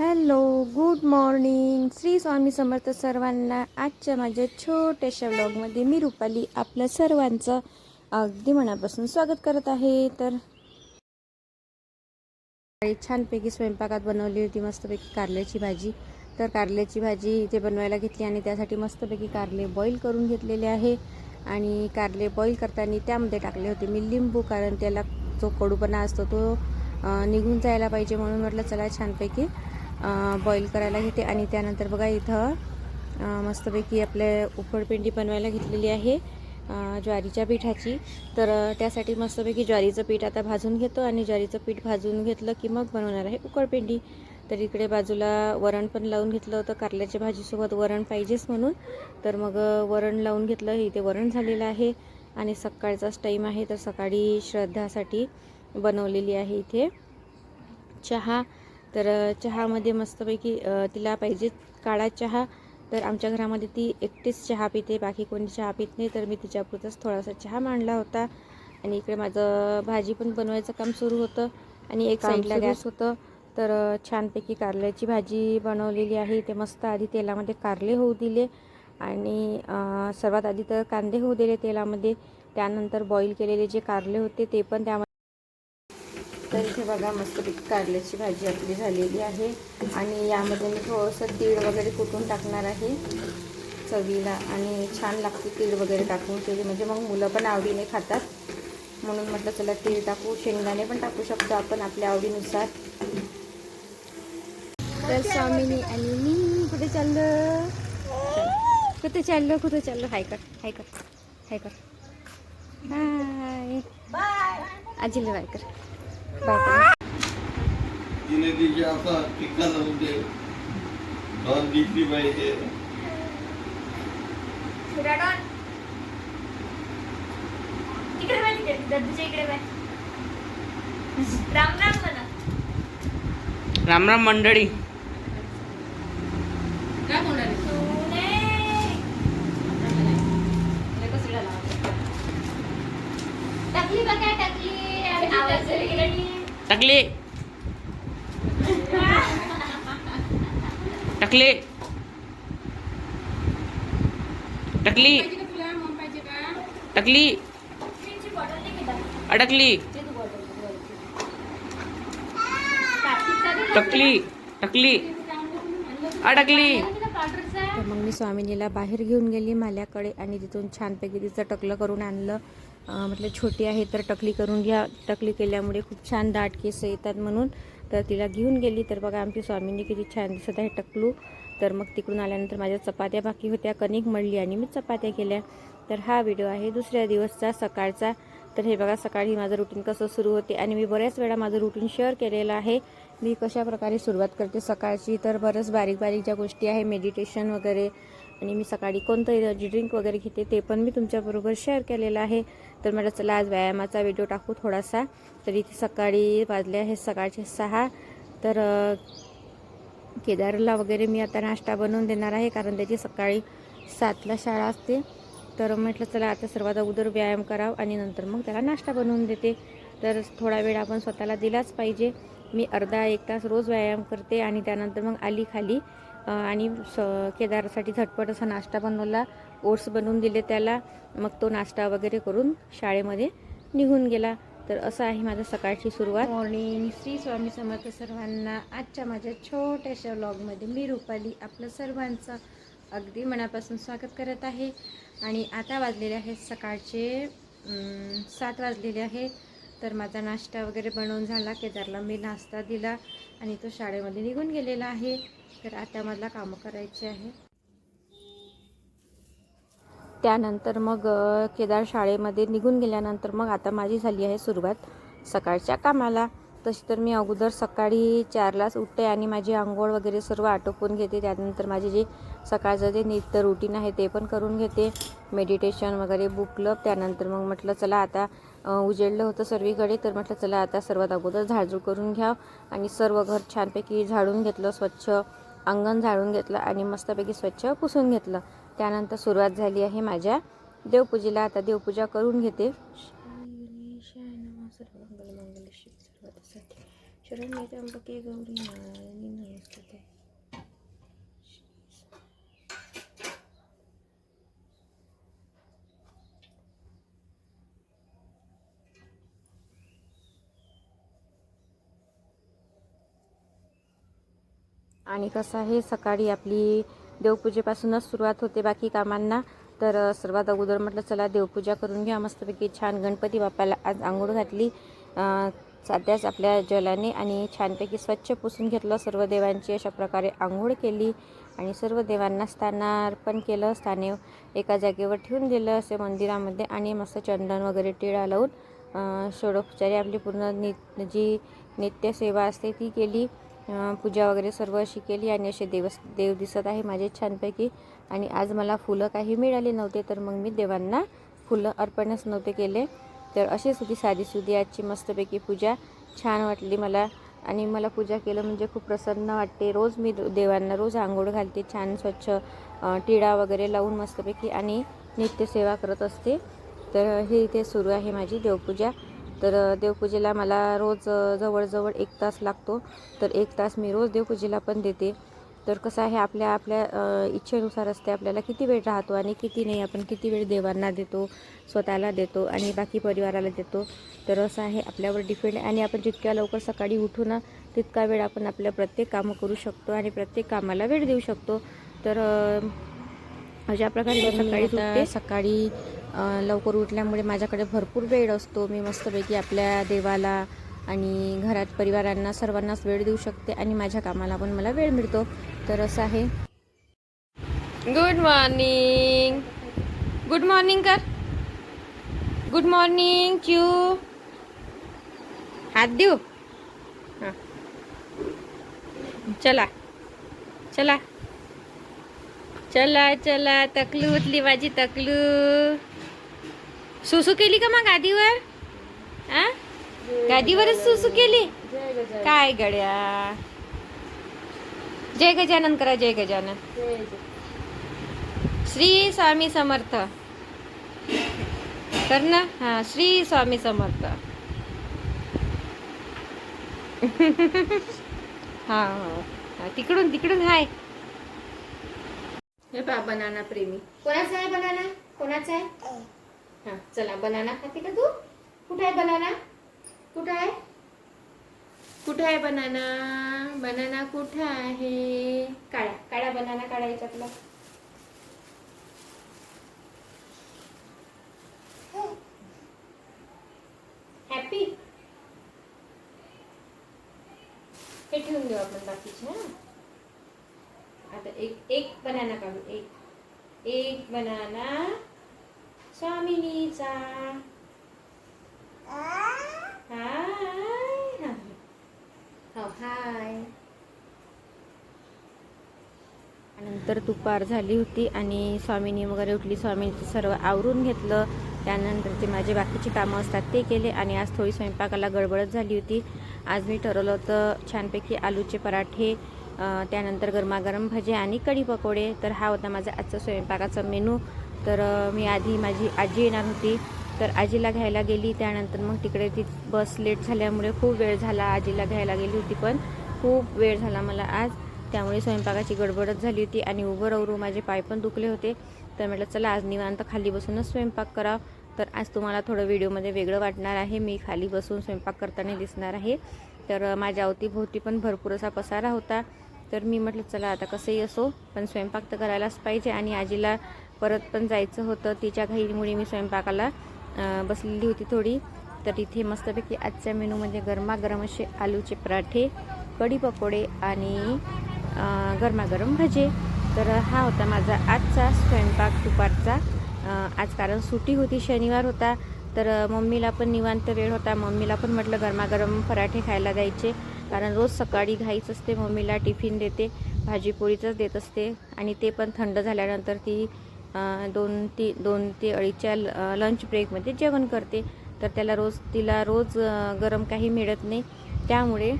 Hello good morning. Shri Swami Samarth सर्वांना आजच्या माझ्या छोट्याशा व्लॉगमध्ये मी रुपाली आपल्या सर्वांचं अगदी मनापासून स्वागत करत आहे. तर छानपैकी स्वयंपाकात बनवली होती मस्तपैकी कारल्याची भाजी. तर कारल्याची भाजी इथे बनवायला घेतली आणि त्यासाठी मस्तपैकी कारले बॉईल करून घेतलेले आहे. आणि कारले बॉईल करताना त्यामध्ये टाकले होते मी लिंबू कारण त्याला जो कडूपणा असतो तो निघून जायला पाहिजे म्हणून म्हटलं चला छानपैकी बॉईल करायला घेते. आणि त्यानंतर बघा इथं मस्तपैकी आपल्या उकडपिंडी बनवायला घेतलेली आहे ज्वारीच्या पिठाची. तर त्यासाठी मस्तपैकी ज्वारीचं पीठ आता भाजून घेतो आणि ज्वारीचं पीठ भाजून घेतलं की मग बनवणार आहे उकडपिंडी. तर इकडे बाजूला वरण पण लावून घेतलं होतं कारल्याच्या भाजीसोबत वरण पाहिजेच म्हणून. तर मग वरण लावून घेतलं इथे वरण झालेलं आहे. आणि सकाळचाच टाईम आहे तर सकाळी श्रद्धासाठी बनवलेली आहे इथे चहा. तर चहामध्ये मस्तपैकी तिला पाहिजे काळा चहा. तर आमच्या घरामध्ये ती एकटीच चहा पिते बाकी कोणी चहा पित नाही. तर मी तिच्यापुरताच थोडासा चहा मांडला होता. आणि इकडे माझं भाजी पण बनवायचं काम सुरू होतं. आणि एक साईडला. गॅस होतं. तर छानपैकी कारल्याची भाजी बनवलेली आहे. ते मस्त आधी तेलामध्ये कारले होऊ दिले. आणि सर्वात आधी तर कांदे होऊ दिले तेलामध्ये. त्यानंतर बॉईल केलेले जे कारले होते ते पण त्यामध्ये तर इथे बघा मस्तपैकी कारल्याची भाजी आपली झालेली आहे. आणि यामध्ये मी थोडंसं तीळ वगैरे कुटून टाकणार आहे. चवीला आणि छान लागते तीळ वगैरे टाकून. केली म्हणजे मग मुलं पण आवडीने खातात. म्हणून म्हटलं चला तीळ टाकू. शेंगदाणे पण टाकू शकतो आपण आपल्या आवडीनुसार. तर स्वामीनी आणि मी कुठे चाललं? कुठे चाललो? कुठे चाललो? हाय कर हाय कर हाय कर. हाय. आजीला बाय कर. तिने तिची दिसली पाहिजे तिकडे बाय तिकडे. दद्दूच्या इकडे बाय राम राम म्हणा. राम राम मंडळी. सोने. टाकली काय टाकली. टाकले. टाकले. टाकली. टाकली. अडकली. टकली. टकली. अडकली. तर मग मी स्वामिनीला बाहेर घेऊन गेली माल्याकडे आणि तिथून छानपैकी तिचं टकलं करून आणलं. म्हटलं छोटी आहे तर टकली करून घ्या. टकली केल्यामुळे खूप छान दाट केस येतात म्हणून. तर तिला घेऊन गेली. तर बघा आमची स्वामींनी किती छान दिसत आहे टकलू. तर मग तिकडून आल्यानंतर माझ्या चपात्या बाकी होत्या. कणिक मळली आणि मी चपात्या केल्या. तर हा व्हिडिओ आहे दुसऱ्या दिवसचा सकाळचा. तर हे बघा सकाळी माझं रुटीन कसं सुरू होते आणि मी बऱ्याच वेळा माझं रुटीन शेअर केलेलं आहे. मी कशा प्रकारे सुरुवात करते सकाळची? तर बरंच बारीक बारीक ज्या गोष्टी आहे मेडिटेशन वगैरे आणि मी सकाळी कोणतं एनर्जी ड्रिंक वगैरे घेते ते पण मी तुमच्याबरोबर शेअर केलेलं आहे. तर मला चला आज व्यायामाचा व्हिडिओ टाकू थोडासा. तर इथे सकाळी वाजले आहे सकाळचे सहा. तर केदारला वगैरे मी आता नाश्ता बनवून देणार आहे कारण त्याची सकाळी सातला शाळा असते. तर म्हटलं चला आता सर्वात अगोदर व्यायाम करावं आणि नंतर मग त्याला नाश्ता बनवून देते. तर थोडा वेळ आपण स्वतःला दिलाच पाहिजे. मी अर्धा एक तास रोज व्यायाम करते आणि त्यानंतर मग आली खाली आणि स केदारसाठी झटपट असा नाश्ता बनवला ओट्स बनवून दिले त्याला मग तो नाश्ता वगैरे करून शाळेमध्ये निघून गेला. तर असं आहे माझं सकाळची सुरुवात. मॉर्निंग श्री स्वामी समर्थ सर्वांना आजच्या माझ्या छोट्याशा व्लॉगमध्ये मी रुपाली आपलं सर्वांचं अगदी मनापासून स्वागत करत आहे. आणि आता वाजलेले आहेत सकाळचे सात वाजलेले आहे तर माझा नाश्ता वगैरे बनवून झाला. केदारला मी नाश्ता दिला आणि तो शाळेमध्ये निघून गेलेला आहे. तर आता मला कामं करायची आहे. त्यानंतर मग केदार शाळेमध्ये निघून गेल्यानंतर मग आता माझी झाली आहे सुरुवात सकाळच्या कामाला. तशी तर मी अगोदर सकाळी चारलाच उठते आणि माझी आंघोळ वगैरे सर्व आटोपून घेते. त्यानंतर माझे जे सकाळचं जे नित्य रुटीन आहे ते पण करून घेते. मेडिटेशन वगैरे बुक क्लब त्यानंतर मग म्हटलं चला आता उजेडलं होतं सर्वीकडे तर म्हटलं चला आता सर्वात अगोदर झाडझूड करून घ्यावं आणि सर्व घर छानपैकी झाडून घेतलं स्वच्छ अंगण झाडून घेतलं आणि मस्तपैकी स्वच्छ पुसून घेतलं. त्यानंतर सुरुवात झाली आहे माझ्या देवपूजेला. आता देवपूजा करून घेते. शरण्य त्र्यंबके गौरी नारायणी नमस्ते आणि कसं आहे सकाळी आपली देवपूजेपासूनच सुरुवात होते बाकी कामांना. तर सर्वात अगोदर म्हटलं चला देवपूजा करून घ्या. मस्तपैकी छान गणपती बाप्पाला आज आंघोळ घातली. साध्याच आपल्या जलाने आणि छानपैकी स्वच्छ पुसून घेतलं सर्व देवांची अशा प्रकारे आंघोळ केली आणि सर्व देवांना स्थानार्पण केलं स्थाने एका जागेवर ठेवून दिलं असे मंदिरामध्ये आणि मस्त चंदन वगैरे टिळा लावून अ, षोडोपचारी आपली पूर्ण नि जी नित्यसेवा असते ती केली. पूजा वगैरे सर्व अशी केली आणि असे देवस देव दिसत आहे माझे छानपैकी. आणि आज मला फुलं काही मिळाली नव्हते तर मग मी देवांना फुलं अर्पणच नव्हते केले. तर अशीच होती साधीसुधी आजची मस्तपैकी पूजा छान वाटली मला. आणि मला पूजा केलं म्हणजे खूप प्रसन्न वाटते. रोज मी देवांना रोज आंघोळ घालते. छान स्वच्छ टिळा वगैरे लावून मस्तपैकी आणि नित्यसेवा करत असते. तर हे इथे सुरू आहे माझी देवपूजा. तर देवपूजेला मला रोज जवळजवळ एक तास लागतो. तर एक तास मी रोज देवपूजेला पण देते. तर कसं आहे आपल्या आपल्या इच्छेनुसार असते आपल्याला किती वेळ राहतो आणि किती नाही आपण किती वेळ देवांना देतो स्वतःला देतो आणि बाकी परिवाराला देतो. तर असं आहे आपल्यावर डिपेंड आणि आपण जितक्या लवकर सकाळी उठू ना तितका वेळ आपण आपल्या प्रत्येक कामं करू शकतो आणि प्रत्येक कामाला वेळ देऊ शकतो. तर अशा प्रकारे सकाळी सकाळी लवकर उठल्यामुळे माझ्याकडे भरपूर वेळ असतो. मी मस्तपैकी आपल्या देवाला आणि घरात परिवारांना सर्वांनाच वेळ देऊ शकते आणि माझ्या कामाला पण मला वेळ मिळतो. तर असं आहे. गुड मॉर्निंग गुड मॉर्निंग कर. गुड मॉर्निंग क्यू हात देऊ? हां. चला. चला. चला चला. तकलू उठली माझी तकलू. सुसू केली का मग आधीवर? आ गादीवरच सुसू केली? काय गड्या? जय गजानन करा जय गजानन. श्री स्वामी समर्थ. कर ना? हा श्री स्वामी समर्थ. हा हा. तिकडून तिकडून हाय. हे पहा बनाना प्रेमी. कोणाचा आहे बनाना? कोणाचा आहे? हा चला बनाना खाते का तू? कुठे आहे बनाना? कुठं आहे? कुठं आहे बनाना? बनाना कुठं आहे? काढा काढा बनाना काढा याच्यातला. हॅपी हे ठेवून देऊ आपण बाकीचे हा. आता एक एक बनाना काढू एक. एक बनाना स्वामिनीचा हाय हो हाय नंतर दुपार झाली होती आणि स्वामिनी वगैरे उठली. स्वामींचं सर्व आवरून घेतलं. त्यानंतर ते माझे बाकीचे कामं असतात ते केले आणि आज थोडी स्वयंपाकाला गडबडच झाली होती. आज मी ठरवलं होतं छानपैकी आलूचे पराठे त्यानंतर गरमागरम भजे आणि कढी पकोडे. तर हा होता माझा आजचा स्वयंपाकाचा मेनू. तर मी आधी माझी आजी येणार होती. तर आजीला घ्यायला गेली. त्यानंतर मग तिकडे ती बस लेट झाल्यामुळे खूप वेळ झाला. आजीला घ्यायला गेली होती पण खूप वेळ झाला मला आज. त्यामुळे स्वयंपाकाची गडबडच झाली होती आणि उभं रवरू माझे पाय पण दुखले होते. तर म्हटलं चला आज निवांत खाली बसूनच स्वयंपाक करा. तर आज तुम्हाला थोडं व्हिडिओमध्ये वेगळं वाटणार आहे. मी खाली बसून स्वयंपाक करताना दिसणार आहे. तर माझ्या अवतीभोवती पण भरपूर असा पसारा होता. तर मी म्हटलं चला आता कसंही असो पण स्वयंपाक तर करायलाच पाहिजे. आणि आजीला परत पण जायचं होतं. तिच्या घाईमुळे मी स्वयंपाकाला बसलेली होती थोडी. तर इथे मस्तपैकी आजच्या मेनूमध्ये गरमागरम असे आलूचे पराठे कढी पकोडे आणि गरमागरम भजे. तर हा होता माझा आजचा स्वयंपाक दुपारचा. आज कारण सुट्टी होती शनिवार होता. तर मम्मीला पण निवांत वेळ होता. मम्मीला पण म्हटलं गरमागरम पराठे खायला द्यायचे. कारण रोज सकाळी घाईच असते मम्मीला टिफिन देते भाजीपोळीचंच देत असते. आणि ते पण थंड झाल्यानंतर ती दोन ती दोन ते अडीचच्या ल- लंच ब्रेकमध्ये जेवण करते. तर त्याला रोज तिला रोज गरम काही मिळत नाही. त्यामुळे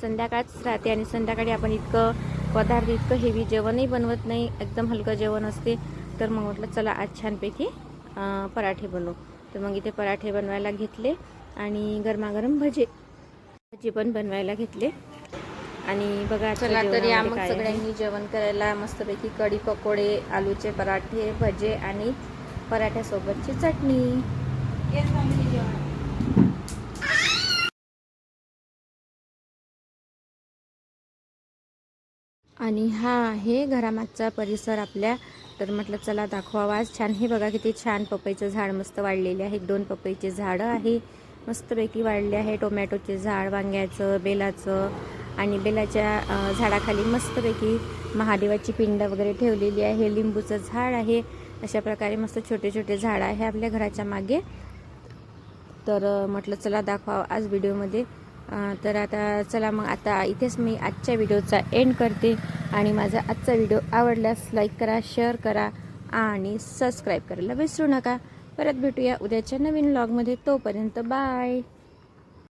संध्याकाळच राहते आणि संध्याकाळी आपण इतकं पदार्थ इतकं हेवी जेवणही बनवत नाही. एकदम हलकं जेवण असते. तर मग म्हटलं चला आज छानपैकी पराठे बनवू. तर मग इथे पराठे बनवायला घेतले आणि गरमागरम भजे भजे पण बनवायला घेतले. आणि बघा चला तर या मग सगळ्यांनी जेवण करायला मस्तपैकी कढी पकोडे आलूचे पराठे भजे आणि पराठ्यासोबतची चटणी. आणि हा आहे घरामागचा परिसर आपल्या. तर म्हटलं चला दाखवावा आज छान हे बघा किती छान पपईचं झाड मस्त वाढलेले आहे. दोन पपईचे झाडं आहे. मस्तपैकी वाढले आहे. टोमॅटोचे झाड वांग्याचं बेलाचं आणि बेलाच्या झाडाखाली मस्तपैकी महादेवाची पिंड वगैरे ठेवलेली आहे. लिंबूचं झाड आहे. अशा प्रकारे मस्त छोटे छोटे झाडं आहे आपल्या घराच्या मागे. तर म्हटलं चला दाखवा आज व्हिडिओमध्ये. तर आता चला मग आता इथेच मी आजच्या व्हिडिओचा एंड करते. आणि माझा आजचा व्हिडिओ आवडल्यास लाईक करा शेअर करा आणि सबस्क्राईब करायला विसरू नका. परत भेटूया उद्याच्या नवीन व्लॉगमध्ये तोपर्यंत बाय